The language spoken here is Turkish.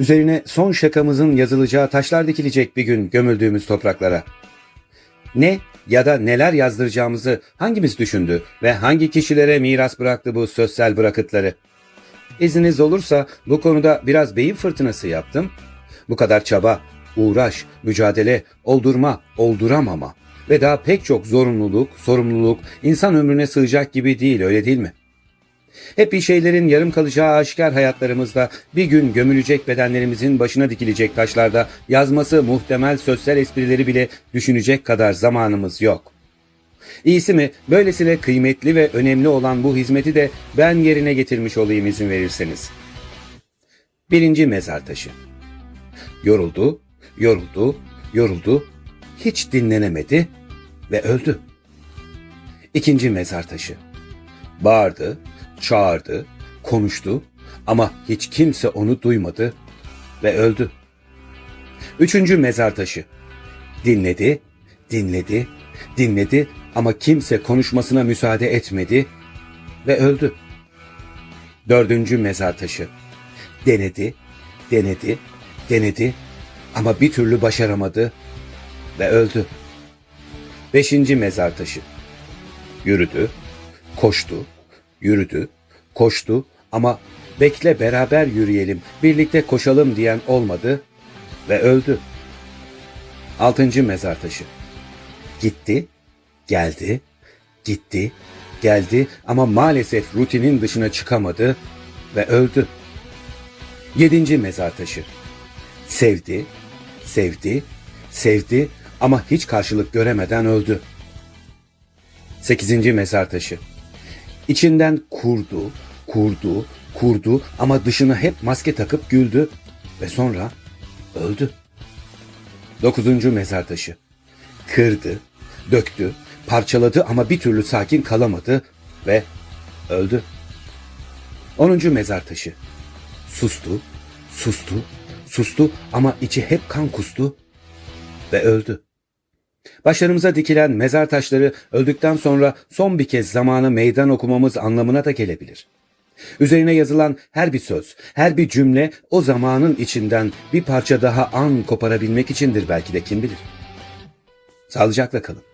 Üzerine son şakamızın yazılacağı taşlar dikilecek bir gün gömüldüğümüz topraklara. Ne ya da neler yazdıracağımızı hangimiz düşündü ve hangi kişilere miras bıraktı bu sözsel bırakıtları? İzniniz olursa bu konuda biraz beyin fırtınası yaptım. Bu kadar çaba, uğraş, mücadele, oldurma, olduramama ve daha pek çok zorunluluk, sorumluluk insan ömrüne sığacak gibi değil öyle değil mi? Hep bir şeylerin yarım kalacağı aşikar hayatlarımızda bir gün gömülecek bedenlerimizin başına dikilecek taşlarda yazması muhtemel sözsel esprileri bile düşünecek kadar zamanımız yok. İyisi mi böylesine kıymetli ve önemli olan bu hizmeti de ben yerine getirmiş olayım izin verirseniz. Birinci mezar taşı. Yoruldu, yoruldu, yoruldu, hiç dinlenemedi ve öldü. İkinci mezar taşı. Bağırdı, çağırdı, konuştu ama hiç kimse onu duymadı ve öldü. Üçüncü mezar taşı. Dinledi, dinledi, dinledi ama kimse konuşmasına müsaade etmedi ve öldü. Dördüncü mezar taşı. Denedi, denedi, denedi ama bir türlü başaramadı ve öldü. Beşinci mezar taşı. Yürüdü, koştu, yürüdü, koştu ama bekle beraber yürüyelim, birlikte koşalım diyen olmadı ve öldü. Altıncı mezar taşı. Gitti, geldi, gitti, geldi ama maalesef rutinin dışına çıkamadı ve öldü. Yedinci mezar taşı. Sevdi, sevdi, sevdi ama hiç karşılık göremeden öldü. Sekizinci mezar taşı. İçinden kurdu, kurdu, kurdu ama dışına hep maske takıp güldü ve sonra öldü. Dokuzuncu mezar taşı. Kırdı, döktü, parçaladı ama bir türlü sakin kalamadı ve öldü. Onuncu mezar taşı. Sustu, sustu, sustu ama içi hep kan kustu ve öldü. Başlarımıza dikilen mezar taşları öldükten sonra son bir kez zamanı meydan okumamız anlamına da gelebilir. Üzerine yazılan her bir söz, her bir cümle o zamanın içinden bir parça daha an koparabilmek içindir belki de kim bilir. Sağlıcakla kalın.